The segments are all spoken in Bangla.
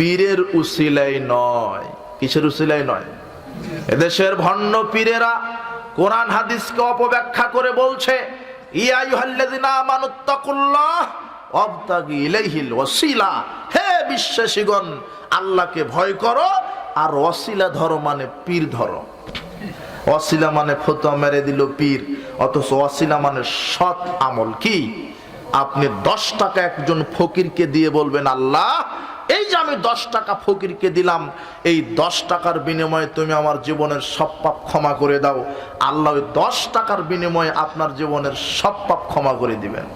পীরের উসিলাই নয়। কিসের উসিলাই নয়? এদেশের ভণ্ড পীরেরা কোরআন হাদিসকে অপব্যাখ্যা করে বলছে হে বিশ্বাসীগণ, আল্লাহকে ভয় করো, আর ওয়াসিলা ধরো মানে পীর ধরো। ওয়াসিলা মানে ফতোয়া মেরে দিল পীর, অথচ ওয়াসিলা মানে সৎ আমল কি? আপনি দশ টাকা একজন ফকিরকে দিয়ে বলবেন, আল্লাহ এই যে আমি দশ টাকা ফকিরকে দিলাম, এই দশ টাকার বিনিময়ে তুমি আমার জীবনের সব পাপ ক্ষমা করে দাও। আল্লাহ ওই দশ টাকার বিনিময়ে আপনার জীবনের সব পাপ ক্ষমা করে দিবেন।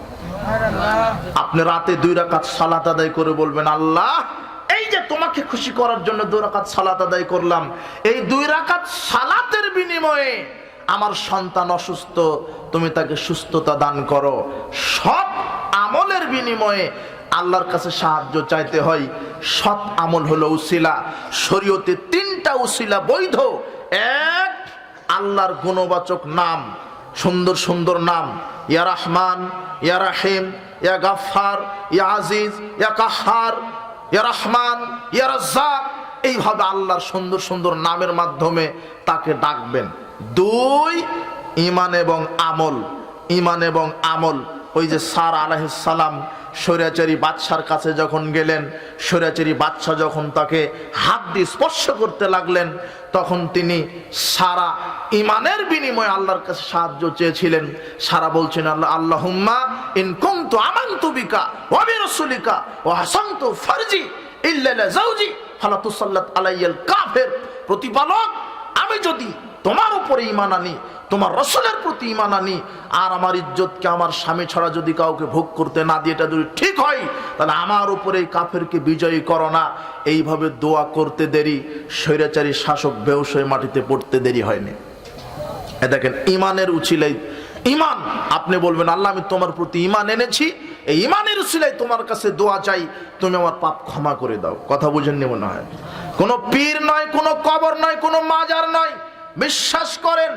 আপনি রাতে দুই রাকাত সালাত আদায় করে বলবেন, আল্লাহ, এই যে তোমাকে খুশি করার জন্য দুই রাকাত সালাত আদায় করলাম, এই দুই রাকাত সালাতের বিনিময়ে আমার সন্তান অসুস্থ, তুমি তাকে সুস্থতা দান করো। সব আমলের বিনিময়ে আল্লাহর কাছে সাহায্য চাইতে হয়। সৎ আমল হলো উসিলা। শরীয়তে তিনটা উসিলা বৈধ। এক, আল্লাহর গুণবাচক নাম। সুন্দর সুন্দর নাম। ইয়া রহমান, ইয়া রাহিম, ইয়া গাফার ইয়া আজিজ, ইয়া কাহার, ইয়া রহমান, ইয়া রাজ্জাক। এইভাবে আল্লাহর সুন্দর সুন্দর নামের মাধ্যমে তাকে ডাকবেন। দুই ইমান এবং আমল। ইমান এবং আমল ওই যে সার আলাইসালাম স্বৈরাচারী বাদশার কাছে যখন গেলেন, স্বৈরাচারী বাদশাহ যখন তাকে হাত দিয়ে স্পর্শ করতে লাগলেন, তখন তিনি সারা ইমানের বিনিময়ে আল্লাহর কাছে সাহায্য চেয়েছিলেন। সারা বলছেন, আল্লাহ, আল্লাহুম্মা ইন কুনতু আমানতু বিকা ওয়া বিরাসুলিকা ওয়া হাসানতু ফারজি ইল্লা যাওজি ফালা তুসাল্লাত আলাইয়াল কাফির। প্রতিপালক, আমি যদি তোমার উপরে ইমান আনি, তোমার রসুলের প্রতি ইমান আনি, আর আমার ইজ্জতকে আমার স্বামী ছাড়া যদি কাউকে ভোগ করতে না দিয়ে এটা যদি ঠিক হয়, তাহলে আমার উপরে এই কাফেরকে বিজয়ী করো না। এইভাবে দোয়া করতে দেরি, স্বৈরাচারী শাসক হয়ে মাটিতে পড়তে দেরি হয়নি। এ দেখেন ইমানের উচিলাই ইমান আপনি বলবেন, আল্লাহ, আমি তোমার প্রতি ইমান এনেছি, এই ইমানের উচিলাই তোমার কাছে দোয়া চাই, তুমি আমার পাপ ক্ষমা করে দাও। কথা বুঝেননি মনে হয়? কোনো পীর নয়, কোনো কবর নয়, কোনো মাজার নয় বিশ্বাস করেন,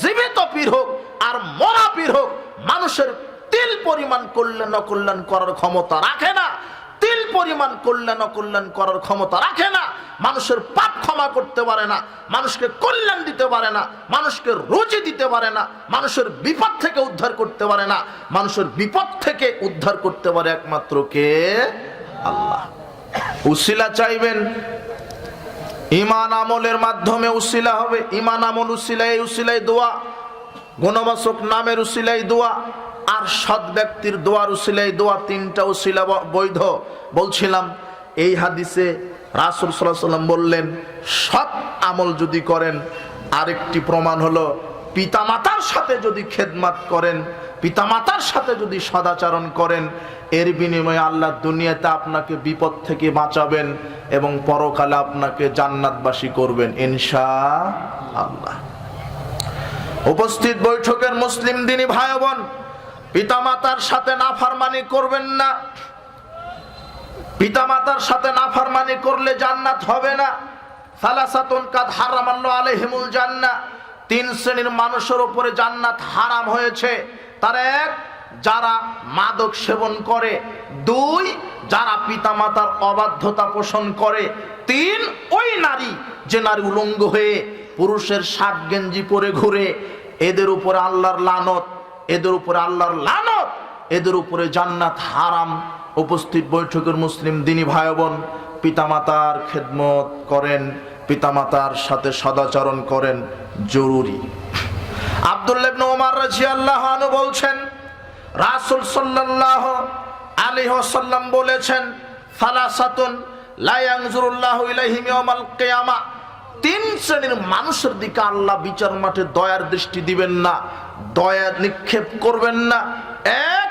জীবিত পীর হোক আর মরা পীর হোক, মানুষের তিল পরিমাণ কল্যাণ অকল্যাণ করার ক্ষমতা রাখে না। তিল পরিমাণ কল্যাণ অকল্যাণ করার ক্ষমতা রাখে না। মানুষের পাপ ক্ষমা করতে পারে না, মানুষকে কল্যাণ দিতে পারে না, মানুষকে রুচি দিতে পারে না, মানুষের বিপদ থেকে উদ্ধার করতে পারে না, মানুষের বিপদ থেকে উদ্ধার করতে পারে একমাত্র কে? আল্লাহ। উসিলা চাইবেন ইমান আমলের মাধ্যমে উশিলা হবে। ইমান আমল উসিলাই উসিলাই দোয়া। গুণবাচক নামের উসিলাই দোয়া। আর সৎ ব্যক্তির দোয়ার উসিলাই দোয়া তিনটা উসিলা ব- বৈধ। বলছিলাম, এই হাদিসে রাসুল সাল্লাহ সাল্লাম বললেন, সৎ আমল যদি করেন, আরেকটি প্রমাণ হলো পিতামাতার সাথে যদি খেদমাত করেন, পিতামাতার সাথে যদি সদাচরণ করেন, এর বিনিময়ে আল্লাহ দুনিয়াতে আপনাকে বিপদ থেকে বাঁচাবেন এবং পরকালে আপনাকে জান্নাতবাসী করবেন ইনশা আল্লাহ উপস্থিত বৈঠকের মুসলিম দিনী ভাই বোন পিতামাতার সাথে নাফারমানি করবেন না। পিতামাতার সাথে নাফারমানি করলে জান্নাত হবে না। সালাসাতুন কাদ হারামাল্লাহু আলাইহিমুল জান্নাহ। তিন শ্রেণির মানুষের উপরে জান্নাত হারাম হয়েছে। তার এক, যারা মাদক সেবন করে। দুই, যারা পিতামাতার অবাধ্যতা পোষণ করে। তিন, ওই নারী, যে নারী উলঙ্গ হয়ে পুরুষের শাক গেঞ্জি পরে ঘুরে। এদের উপরে আল্লাহর লানত, এদের উপরে আল্লাহর লানত, এদের উপরে জান্নাত হারাম। উপস্থিত বৈঠকের মুসলিম দিনী ভাই বোন পিতামাতার খেদমত করেন, পিতামাতার সাথে সদাচরণ করেন। জরুরি। আব্দুল্লাহ ইবনে ওমর রাদিয়াল্লাহু আনহু বলছেন, রাসূল সাল্লাল্লাহু আলাইহি ওয়াসাল্লাম বলেছেন ফালাসাতুন লা ইয়ানজুরুল্লাহু ইলাইহিম ইয়াউমাল কিয়ামা। তিন শ্রেণির মানুষের দিকে আল্লাহ বিচার মাঠে দয়ার দৃষ্টি দিবেন না, দয়া নিক্ষেপ করবেন না। এক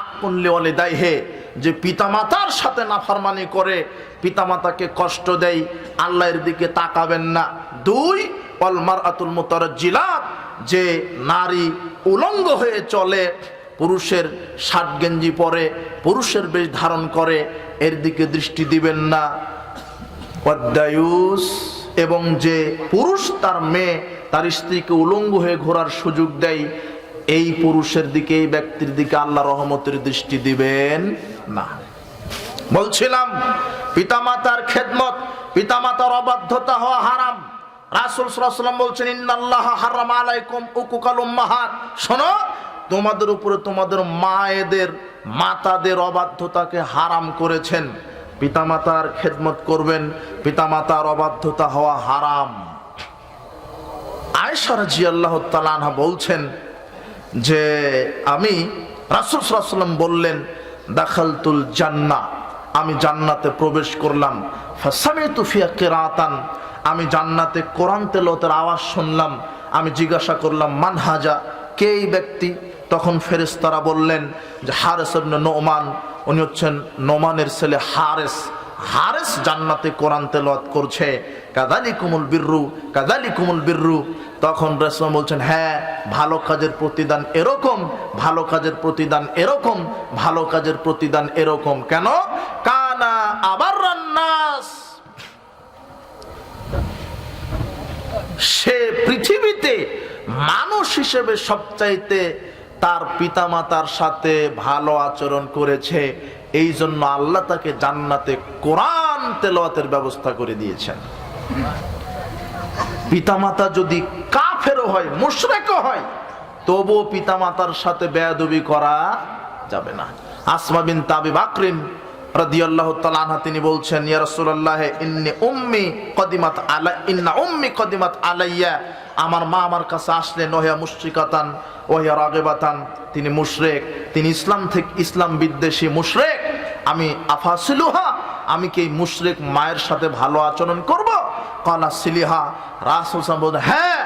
আকুল্লে অলে দায় হে যে পিতামাতার সাথে নাফারমানি করে, পিতামাতাকে কষ্ট দেয়, আল্লাহর দিকে তাকাবেন না। দুই অলমার আতুল মোতারজিলাত যে নারী উলঙ্গ হয়ে চলে, পুরুষের শার্ট গেঞ্জি পরে, পুরুষের বেশ ধারণ করে, এর দিকে দৃষ্টি দিবেন না। এবং যে পুরুষ তার মেয়ে, তার স্ত্রীকে উলঙ্গ হয়ে ঘোরার সুযোগ দেয়, এই পুরুষের দিকে, এই ব্যক্তির দিকে আল্লাহ রহমতের দৃষ্টি দিবেন না। বলছিলাম, পিতামাতার খেদমত, পিতামাতার অবাধ্যতা হওয়া হারাম। রাসুল সাল্লাম বলছেন, ইন্নাল্লাহ হারাম আলাইকুম উকুকাল উম্মাহাত। শোনো, তোমাদের উপরে তোমাদের মায়েদের, মাতাদের অবাধ্যতাকে হারাম করেছেন। পিতামাতার খেদমত করবেন, পিতামাতার অবাধ্যতা হওয়া হারাম। আয়েশা রাজিয়াল্লাহু তাআলা আনহা বলছেন যে, আমি রাসূল সাল্লাম বললেন, দাখালতুল জান্নাহ। আমি জান্নাতে প্রবেশ করলাম। ফাসামিতু ফিয়া কিরাতান। আমি জান্নাতে কোরআন তেলতের আওয়াজ শুনলাম, আমি জিজ্ঞাসা করলাম মানহাজা কে এই ব্যক্তি? তখন ফেরেশতারা বললেন যে, হারেস নোমান। উনি হচ্ছেন নোমানের ছেলে হারেস। হারেস জান্নাতে কোরআন তেলাওয়াত করছে। কাদালি কুমুল বিররু কাদালি কুমুল বিররু। তখন রসম বলছেন হ্যাঁ ভালো কাজের প্রতিদান এরকম, ভালো কাজের প্রতিদান এরকম, ভালো কাজের প্রতিদান এরকম। কেন? কানা আবার রান্নাস সে পৃথিবীতে মানুষ হিসেবে সবচাইতে তার পিতামাতার সাথে ভালো আচরণ করেছে এই জন্য আল্লাহ তাকে জান্নাতে কোরআন তেলাওয়াতের ব্যবস্থা করে দিয়েছেন। পিতামাতা যদি কাফেরও হয়, মুশরেকও হয়, তবুও পিতামাতার সাথে বেয়াদবি করা যাবে না। আসমা বিন তাবি বাকরিন রাদিয়াল্লাহু তাআলা আনহা তিনি বলছেন আলা, ইন্না উম্মি কদিমাত আলাইয়া। আমার মা আমার কাছে আসলেন ওহিয়া মুশরিকাতান, ওহিয়া রাগিবাতান, তিনি মুশরিক, তিনি ইসলাম থেকে, ইসলাম বিদ্বেষী মুশরিক। আমি আফাসিলুহা, আমি কি মুশরিক মায়ের সাথে ভালো আচরণ করব? কালা সিলিহা, রাসূল হ্যাঁ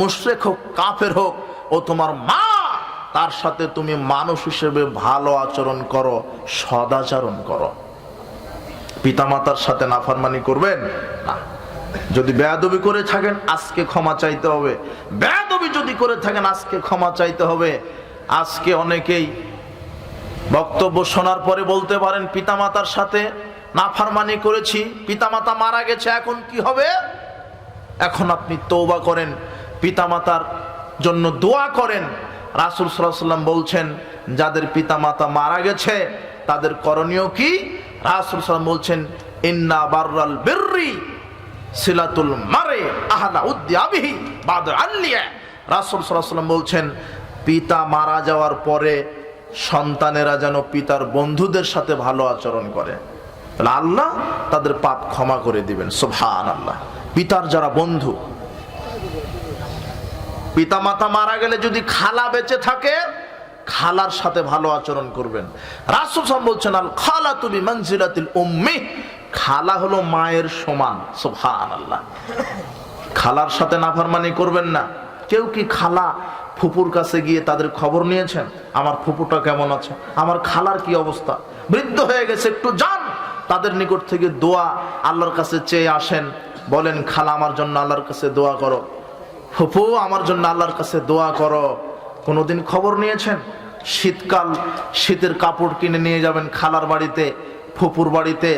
মুশরিক হোক, কাফের হোক, ও তোমার মা তার সাথে তুমি মানুষ হিসেবে ভালো আচরণ করো, সদাচরণ করো। পিতামাতার সাথে নাফারমানি করবেন? না। যদি বেয়াদবি করে থাকেন, আজকে ক্ষমা চাইতে হবে। বেয়াদবি যদি করে থাকেন, আজকে ক্ষমা চাইতে হবে। আজকে অনেকেই বক্তব্য শোনার পরে বলতে পারেন, পিতামাতার সাথে নাফারমানি করেছি, পিতামাতা মারা গেছে, এখন কি হবে? এখন আপনি তৌবা করেন, পিতামাতার জন্য দোয়া করেন রাসুল সাল্লাম বলছেন, যাদের পিতা মাতা মারা গেছে, তাদের করণীয় কি? রাসুল সাল্লাম বলছেন, ইন্না বাররাল বিররি সিলাতুল মারে আহাদা উদ্যাবিহি বাদ আল্লিয়া রাসুল সাল্লাম বলছেন, পিতা মারা যাওয়ার পরে সন্তানেরা যেন পিতার বন্ধুদের সাথে ভালো আচরণ করে। আল্লাহ তাদের পাপ ক্ষমা করে দিবেন সোভান আল্লাহ পিতার যারা বন্ধু পিতামাতা মারা গেলে যদি খালা বেঁচে থাকে, খালার সাথে ভালো আচরণ করবেন। রাসুল সাহেব বলছেন আল খালা তুমি মঞ্জিলাতিল উম্মি। খালা হলো মায়ের সমান সোভান আল্লাহ খালার সাথে নাফরমানি করবেন না। কেউ কি খালা ফুপুর কাছে গিয়ে তাদের খবর নিয়েছেন? আমার ফুপুটা কেমন আছে? আমার খালার কি অবস্থা? বৃদ্ধ হয়ে গেছে, একটু যান। তাদের নিকট থেকে দোয়া আল্লাহর কাছে চেয়ে আসেন, বলেন, খালা, আমার জন্য আল্লাহর কাছে দোয়া করো। ফুপু আমার জন্য আল্লাহর কাছে দোয়া করো। কোনোদিন খবর নিয়েছেন? শীতকাল, শীতের কাপড় কিনে নিয়ে যাবেন খালার বাড়িতে, ফুপুর বাড়িতে।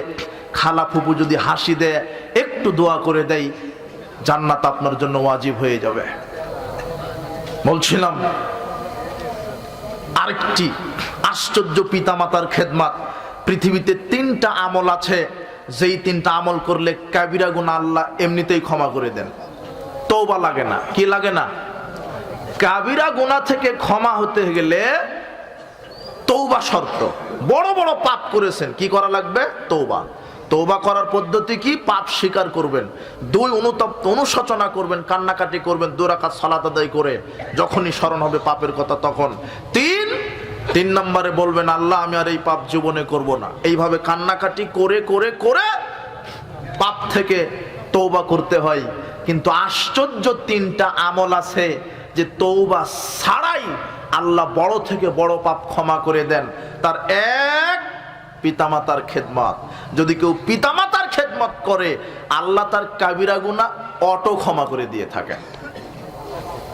খালা ফুপু যদি হাসি দেয়, একটু দোয়া করে দেয় জান্নাত আপনার জন্য ওয়াজিব হয়ে যাবে। বলছিলাম, আরেকটি আশ্চর্য পিতামাতার খেদমাত। পৃথিবীতে তিনটা আমল আছে, যেই তিনটা আমল করলে কাবিরা গুণ আল্লাহ এমনিতেই ক্ষমা করে দেন। তৌবা লাগে না। কি লাগে না? কাবিরা গুণা থেকে ক্ষমা হতে গেলে তৌবা শর্ত। বড় বড় পাপ করেছেন, কি করা লাগবে? তৌবা তৌবা করার পদ্ধতি কি? পাপ স্বীকার করবেন। দুই অনুতপ্ত অনুশোচনা করবেন, কান্নাকাটি করবেন দুরাকাত সালাত আদায় করে যখনই স্মরণ হবে পাপের কথা তখন। তিন তিন নম্বরে বলবেন, আল্লাহ, আমি আর এই পাপ জীবনে করব না। এইভাবে কান্নাকাটি করে করে করে পাপ থেকে তৌবা করতে হয়। কিন্তু আশ্চর্য তিনটা আমল আছে যে তৌবা ছাড়াই আল্লাহ বড় থেকে বড় পাপ ক্ষমা করে দেন। তার এক পিতামাতার খেদমত। যদি কেউ পিতামাতার খেদমত করে, আল্লাহ তার কাবিরা গুণা অটো ক্ষমা করে দিয়ে থাকেন।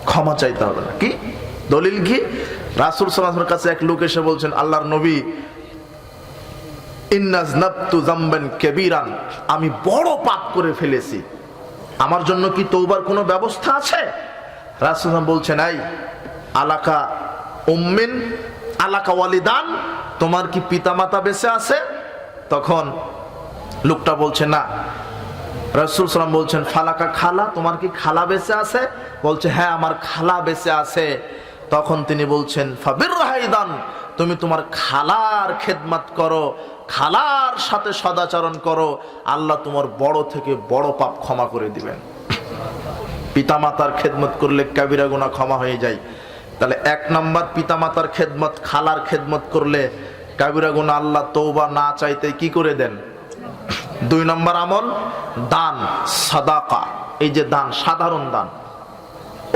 ক্ষমা চাইতে হবে না। কি? দলিল কি? রাসুল সাল্লামের কাছে এক লোক এসে বলছেন, আল্লাহর নবী ইন্নাজ ইন্নাজনাবতু জামবান কেবিরান, আমি বড় পাপ করে ফেলেছি। আমার জন্য কি তৌবার কোনো ব্যবস্থা আছে? রাসুল বলছেন এই আলাকা উম্মিন, আলাকা ওয়ালিদান, তোমার কি পিতামাতা বেঁচে আছে? তখন লোকটা বলছে, না। রসুল সালাম বলছেন, ফালাকা খালা, তোমার কি খালা বেঁচে আছে? বলছে হ্যাঁ আমার খালা বেঁচে আছে। তখন তিনি বলছেন, ফাবির রাহাইদান তুমি তোমার খালার খেদমত করো। খালার সাথে সদাচরণ করো, আল্লাহ তোমার বড় থেকে বড় পাপ ক্ষমা করে দিবেন। পিতামাতার খেদমত করলে কাবিরা গুণা ক্ষমা হয়ে যায়। তাহলে এক নাম্বার পিতামাতার খেদমত, খালার খেদমত করলে কাবিরা গুণা আল্লাহ তৌবা না চাইতে কি করে দেন? দুই নম্বর আমল, দান, সাদাকা। এই যে দান, সাধারণ দান।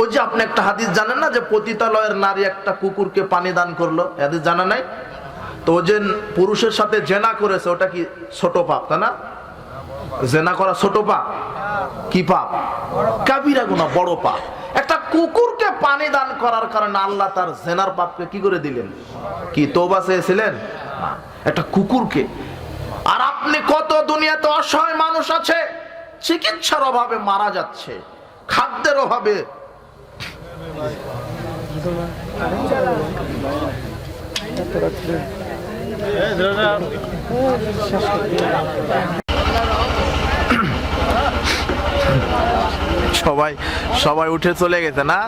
ওই যে আপনি একটা হাদিস জানেন না যে পতিতালয়ের নারী একটা কুকুরকে পানি দান করল? হাদিস জানা নাই? তো যে পুরুষের সাথে জেনা করেছে, ওটা কি ছোট পাপ, তাই না? জেনা করা ছোট পাপ? কি পাপ? কাবিরা গুনা বড় পাপ। একটা কুকুরকে পানি দান করার কারণে আল্লাহ তার জেনার পাপকে কি করে দিলেন? কি তোবা চেয়েছিলেন? একটা কুকুরকে। আর আপনি কত দুনিয়াতে অসহায় মানুষ আছে, চিকিৎসার অভাবে মারা যাচ্ছে, খাদ্যের অভাবে। সবাই সবাই উঠে চলে গেছে না?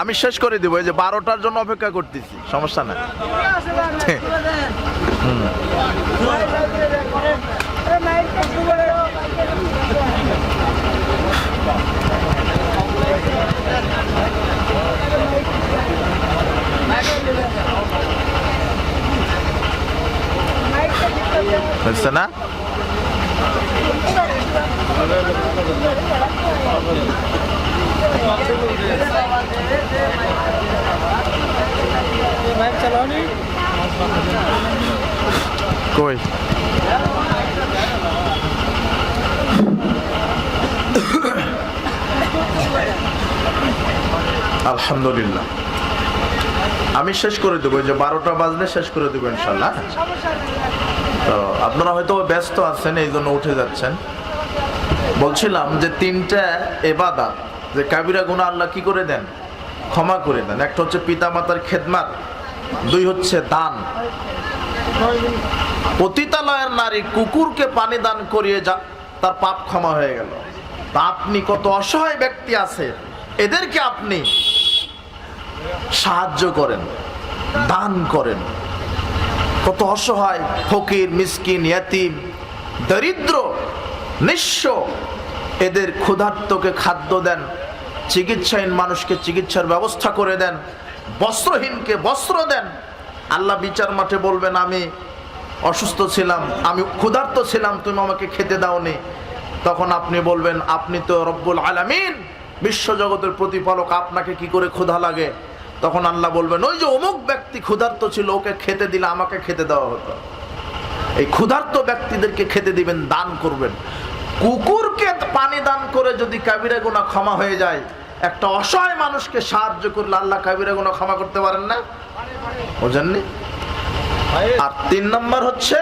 আমি শেষ করে দিব, এই যে বারোটার জন্য অপেক্ষা করতেছি, সমস্যা না বুঝছে না কই আলহামদুলিল্লাহ আমি শেষ করে দেবো যে বারোটা বাজলে শেষ করে দেবো ইনশাল্লাহ। তো আপনারা হয়তো ব্যস্ত আছেন, এই জন্য উঠে যাচ্ছেন। বলছিলাম যে তিনটা এবাদাত, যে কাবিরা গুণা আল্লাহ কি করে দেন? ক্ষমা করে দেন। একটা হচ্ছে পিতামাতার খেদমাত, দুই হচ্ছে দান। পতিতালয়ের নারী কুকুরকে পানি দান করিয়ে যা, তার পাপ ক্ষমা হয়ে গেল। তা আপনি কত অসহায় ব্যক্তি আছে এদেরকে আপনি সাহায্য করেন, দান করেন। কত অসহায়, ফকির, মিসকিন, ইয়াতিম, দরিদ্র, নিঃস্ব, এদের ক্ষুধার্তকে খাদ্য দেন, চিকিৎসাহীন মানুষকে চিকিৎসার ব্যবস্থা করে দেন, বস্ত্রহীনকে বস্ত্র দেন। আল্লাহ বিচার মাঠে বলবেন, আমি অসুস্থ ছিলাম, আমি ক্ষুধার্ত ছিলাম, তুমি আমাকে খেতে দাওনি। তখন আপনি বলবেন, আপনি তো রব্বুল আলামিন, বিশ্বজগতের প্রতিপালক, আপনাকে কি করে ক্ষুধা লাগে? তখন আল্লাহ বলবেন, ওই যে অমুক ব্যক্তি ক্ষুধার্ত ছিল, ওকে খেতে দিলে আমাকে খেতে দেওয়া হতো। এই ক্ষুধার্ত ব্যক্তিদেরকে খেতে দিবেন, দান করবেন। কুকুরকে পানি দান করে যদি কাবিরা গুণা ক্ষমা হয়ে যায়, একটা অসহায় মানুষকে সাহায্য করলে আল্লাহ কাবিরা গুণা ক্ষমা করতে পারেন না? বোঝেননি? আর তিন নম্বর হচ্ছে,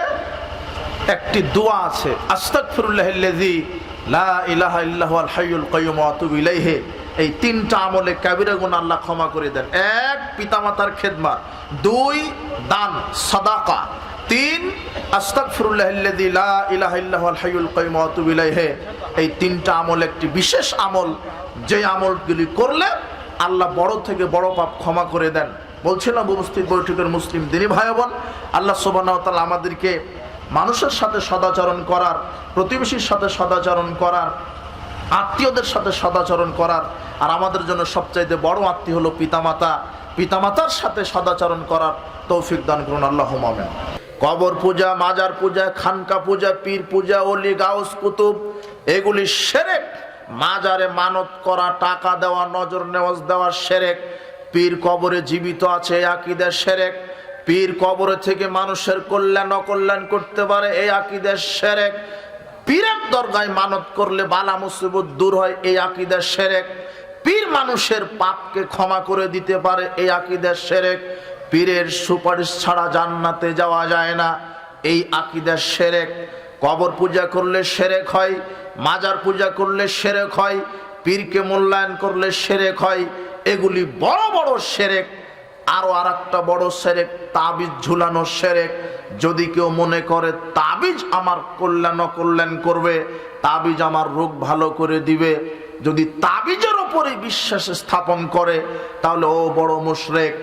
একটি দোয়া আছে আস্তাগফিরুল্লাহিল্লাযী লা ইলাহা ইল্লাহু আল হাইয়ুল কাইয়্যুম ওয়া আতুবু ইলাইহি। এই তিনটা আমলে কাবিরা গুনাহ আল্লাহ ক্ষমা করে দেন। এক, পিতামাতার খেদমত দুই, দান, সাদাকা। তিন এই তিনটা আমল একটি বিশেষ আমল। যে আমলগুলি করলে আল্লাহ বড় থেকে বড় পাপ ক্ষমা করে দেন। বলছিলাম উপস্থিত বৈঠকের মুসলিম দিনী ভাই বোন আল্লাহ ওয়া আমাদেরকে মানুষের সাথে সদাচরণ করার, প্রতিবেশীর সাথে সদাচরণ করার, আত্মীয়দের সাথে সদাচরণ করার আর আমাদের জন্য সবচাইতে বড় আত্মীয় হলো পিতামাতা। পিতামাতার সাথে সদাচরণ করার তৌফিক দান করুন আল্লাহ মামেন কবর পূজা, মাজার পূজা, খানকা পূজা, পীর পূজা, অলি, গাউস, কুতুব, এগুলি সেরেক। মাজারে মানত করা, টাকা দেওয়া, নজর নেওয়াজ দেওয়া সেরেক। পীর কবরে জীবিত আছে আকিদের সেরেক। পীর কবরে থেকে মানুষের কল্যাণ, অকল্যাণ করতে পারে, এই আকিদের সেরেক। পীরের দরগায় মানত করলে বালা মুসিবত দূর হয়, এই আকিদের সেরেক। পীর মানুষের পাপকে ক্ষমা করে দিতে পারে এই আকিদের সেরেক। পীরের সুপারিশ ছাড়া জান্নাতে যাওয়া যায় না। এই আকিদের সেরেক, কবর পূজা করলে সেরেক হয়, মাজার পূজা করলে সেরেক হয়, পীরকে মূল্যায়ন করলে সেরেক হয়। এগুলি বড় বড় সেরেক, আরও আর একটা বড় সেরেক, তাবিজ ঝুলানো সেরেক। যদি কেউ মনে করে, তাবিজ আমার কল্যাণ অকল্যাণ করবে, তাবিজ আমার রোগ ভালো করে দিবে। যদি তাবিজের ওপরে বিশ্বাস স্থাপন করে, তাহলে ও বড় মুশরেক।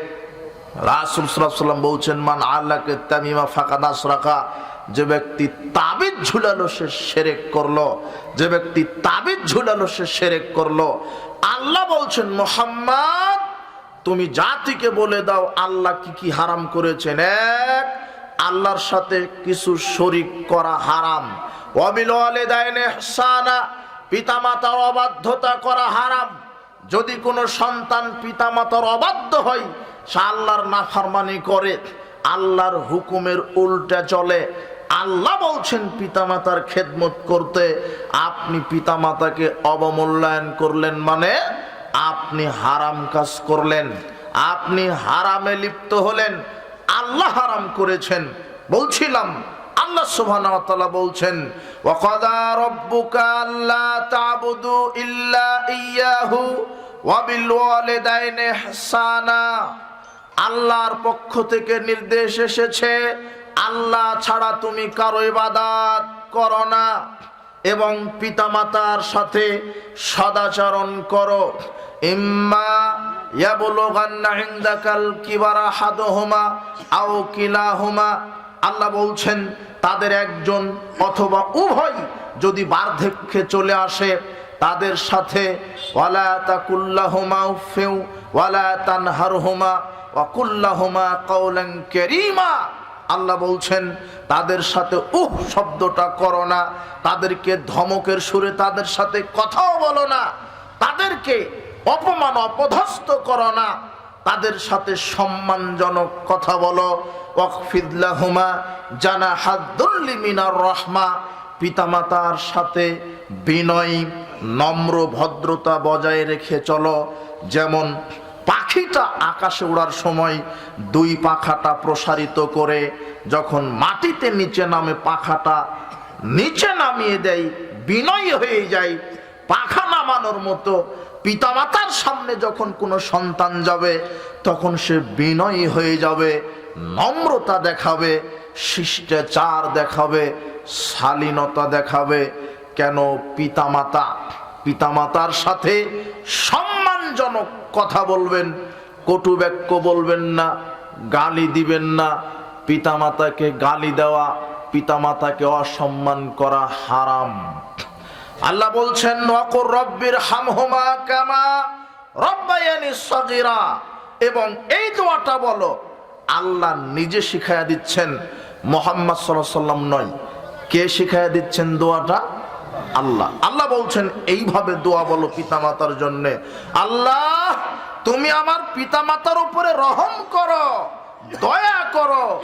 রাসুল সাল্লাম বলছেন, মান আল্লাহকে তামিমা ফাঁকা নাস রাখা যে ব্যক্তি তাবিজ ঝুলালো সে সেরেক করল। যে ব্যক্তি তাবিজ ঝুলালো সে সেরেক করল। আল্লাহ বলছেন, মোহাম্মদ, তুমি জাতিকে বলে দাও, আল্লাহ কি কি হারাম করেছেন? এক, আল্লাহর সাথে কিছু শরিক করা হারাম। অবিল ওয়ালিদাইনে ইহসানা পিতামাতার অবাধ্যতা করা হারাম। যদি কোনো সন্তান পিতামাতার অবাধ্য হয়, সে আল্লাহর নাফারমানি করে, আল্লাহর হুকুমের উল্টা চলে। আল্লাহ বলছেন, পিতামাতার খেদমত করতে আপনি পিতামাতাকে অবমূল্যায়ন করলেন মানে আপনি হারাম কাজ করলেন, আপনি হারামে লিপ্ত হলেন, আল্লাহ হারাম করেছেন। বলছিলাম আল্লাহ সুবহানাহু বলছেন ওয়া কাদা রাব্বুকা আল্লা তা'বুদু ইল্লা ইয়াহু ওয়া বিল ওয়ালিদাইনি ইহসানা। আল্লাহর পক্ষ থেকে নির্দেশ এসেছে, আল্লাহ ছাড়া তুমি কারও ইবাদত করো না এবং পিতামাতার সাথে সদাচরণ করো। ইম্মা ইয়াবলুগান্না ইনদাকাল কিবারা হাদহুমা আও কিলাহুমা। আল্লাহ বলছেন, তাদের একজন অথবা উভয় যদি বার্ধক্যে চলে আসে, তাদের সাথে কারীমা। আল্লাহ বলছেন, তাদের সাথে উহ শব্দটা করো না, তাদেরকে ধমকের সুরে তাদের সাথে কথাও বলো না, তাদেরকে অপমান অপধস্থ করো না। তাদের সাথে সম্মানজনক কথা বলো। ওয়াকফিদলাহুমা জানা হাদ্দুল্লি মিনার রহমা। পিতামাতার সাথে বিনয়, নম্র ভদ্রতা বজায় রেখে চলো। যেমন পাখিটা আকাশে ওড়ার সময় দুই পাখাটা প্রসারিত করে, যখন মাটিতে নিচে নামে পাখাটা নিচে নামিয়ে দেয়, বিনয় হয়ে যায়। পাখা নামানোর মতো পিতামাতার সামনে যখন কোনো সন্তান যাবে, তখন সে বিনয়ী হয়ে যাবে, নম্রতা দেখাবে, শিষ্টাচার দেখাবে, শালীনতা দেখাবে। কেন পিতামাতা? পিতামাতার সাথে সম্মানজনক কথা বলবেন, কটু বাক্য বলবেন না, গালি দিবেন না। পিতামাতাকে গালি দেওয়া, পিতামাতাকে অসম্মান করা হারাম। আল্লাহ বলছেন নকর রব্বির হামহুমা কামা রব্বায়ানি সগীরা। এবং এই দোয়াটা বলো, আল্লাহ নিজে শিখায়া দিচ্ছেন, মোহাম্মদ সাল্লাম নয়। কে শিখায়া দিচ্ছেন দোয়াটা? আল্লাহ। আল্লাহ বলছেন, এইভাবে দোয়া বলো পিতামাতার জন্যে। আল্লাহ, তুমি আমার পিতামাতার উপরে রহম করো, দয়া করো।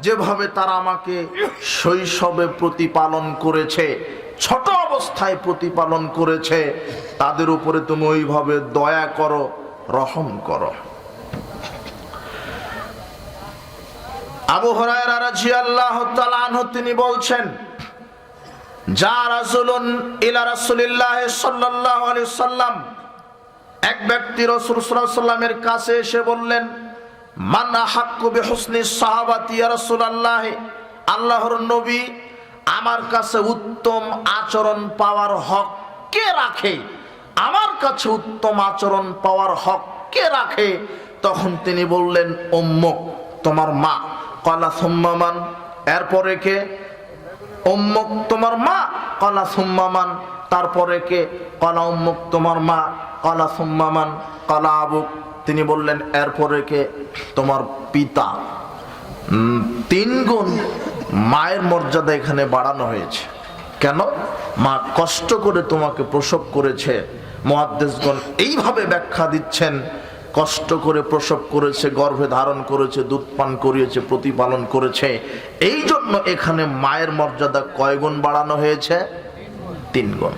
যেভাবে তারা আমাকে শৈশবে প্রতিপালন করেছে ছোট অবস্থায় প্রতিপালন করেছে, তাদের উপরে তুমি ওইভাবে দয়া করো, রহম করো। আবু আনহু তিনি বলছেন, যা রাসূলুন ইলা রাসূলিল্লাহ সাল্লাল্লাহু আলাইহি সাল্লাম। এক ব্যক্তি রাসূল সাল্লামের কাছে এসে বললেন, মান হাক্কু বিহুসনি সাহাবাতি ইয়া রাসূলুল্লাহ? আল্লাহর নবী আমার কাছে উত্তম আচরণ পাওয়ার হক কে রাখে? আমার কাছে উত্তম আচরণ পাওয়ার হক কে রাখে? তখন তিনি বললেন অম্মক তোমার মা। কলা সুম্মামান এরপরে কে? উম্মুক, তোমার মা। কলা সুম্মামান তারপরে কে? কলা, উম্মুক, তোমার মা। কলা সুম্মামান কলা, আবুক। তিনি বললেন, এরপরে কে? তোমার পিতা। তিন গুণ মায়ের মর্যাদা এখানে বাড়ানো হয়েছে। কেন? মা কষ্ট করে তোমাকে প্রসব করেছে। মহাদ্দেশগণ এইভাবে ব্যাখ্যা দিচ্ছেন, কষ্ট করে প্রসব করেছে, গর্ভে ধারণ করেছে, দুধ পান করিয়েছে, প্রতিপালন করেছে। এই জন্য এখানে মায়ের মর্যাদা কয় গুণ বাড়ানো হয়েছে? তিন গুণ।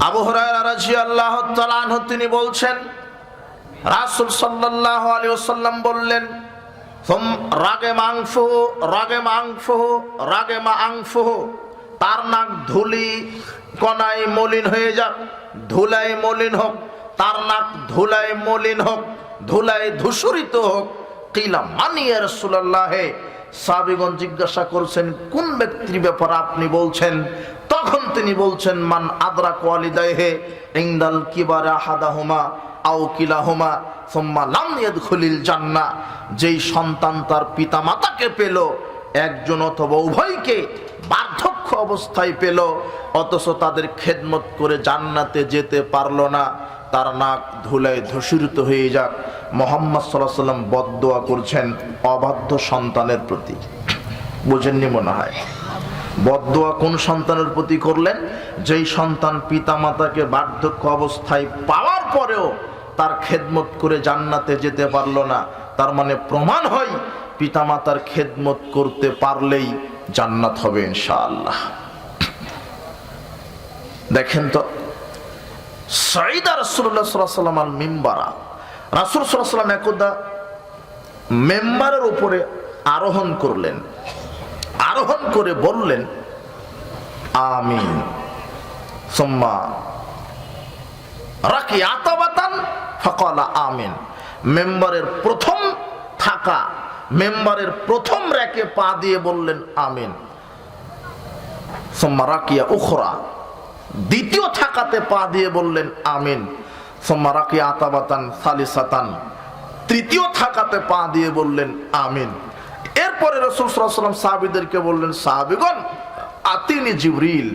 আবু হুরায়রা রাদিয়াল্লাহু তাআলা তিনি বলছেন, রাসূল সাল্লাল্লাহু আলাইহি ওয়াসাল্লাম বললেন রাগে মাংস রাগে মাংস, রাগে মা আংফ তার নাক ধুলি কনায় মলিন হয়ে যাক ধুলায় মলিন হোক। তার নাক ধুলায় মলিন হোক ধুলায় ধূসরিত হোক। কিলা মানিয়া রসুল্লাহে সাবিগণ জিজ্ঞাসা করছেন, কোন ব্যক্তির ব্যাপারে আপনি বলছেন? তখন তিনি বলছেন, মান আদরা কোয়ালিদাহে ইংদাল কিবারে আহাদাহুমা। আও কিলাহুমা সোম্মা লাম ইয়াদখুলিল জান্নাহ। যেই সন্তান তার পিতা মাতাকে পেল, একজন অথবা উভয়কে বার্ধক্য অবস্থায় পেল, অথচ তাদের খেদমত করে জান্নাতে যেতে পারল না। তার নাক ধুলায় ধূসরিত হয়ে যাক। মোহাম্মদ সাল্লাহ সাল্লাম বদদোয়া করছেন অবাধ্য সন্তানের প্রতি। বুঝেননি মনে হয়? বদদোয়া কোন সন্তানের প্রতি করলেন? যেই সন্তান পিতামাতাকে বার্ধক্য অবস্থায় পাওয়ার পরেও তার খেদমত করে জান্নাতে যেতে পারল না। তার মানে প্রমাণ হয়, পিতামাতার খেদমত করতে পারলেই জান্নাত হবে ইনশাআল্লাহ। দেখেন তো সাইদা রাসুল্লাহ সাল্লাম আল মিম্বারা। রাসুল সাল্লাম একদা মেম্বারের উপরে আরোহণ করলেন। আরোহণ করে বললেন, আমিন। সোম্মা রাকি আতাবাতান ফকলা আমিন। মেম্বারের প্রথম থাকা, মেম্বারের প্রথম র্যাকে পা দিয়ে বললেন, আমিন। সোম্মা রাকিয়া উখরা, দ্বিতীয় থাকাতে পা দিয়ে বললেন, আমিন। সোম্মা আতাবাতান সালিসাতান, তৃতীয় থাকাতে পা দিয়ে বললেন, আমিন। এরপরে রসুল সাল্লাম সাহাবিদেরকে বললেন, সাহাবিগণ, আতিনি জিবরিল।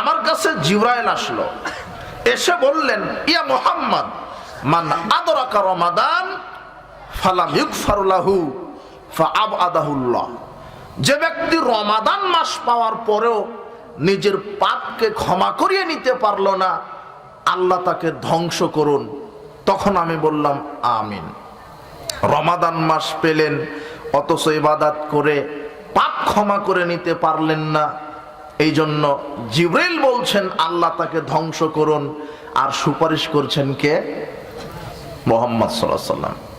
আমার কাছে জিব্রাইল আসলো। এসে বললেন, ইয়া মোহাম্মদ মান আদরাকা রমাদান ফালাম ইউকফারুলাহু ফাআবআদাহুল্লাহ। যে ব্যক্তি রমাদান মাস পাওয়ার পরেও নিজের পাপকে ক্ষমা করিয়ে নিতে পারল না, আল্লাহ তাকে ধ্বংস করুন। তখন আমি বললাম, আমিন। রমাদান মাস পেলেন, অথচ ইবাদাত করে পাপ ক্ষমা করে নিতে পারলেন না। এই জন্য জিব্রাইল বলছেন, আল্লাহ তাকে ধ্বংস করুন। আর সুপারিশ করছেন কে? মোহাম্মদ সাল্লাহ সাল্লাম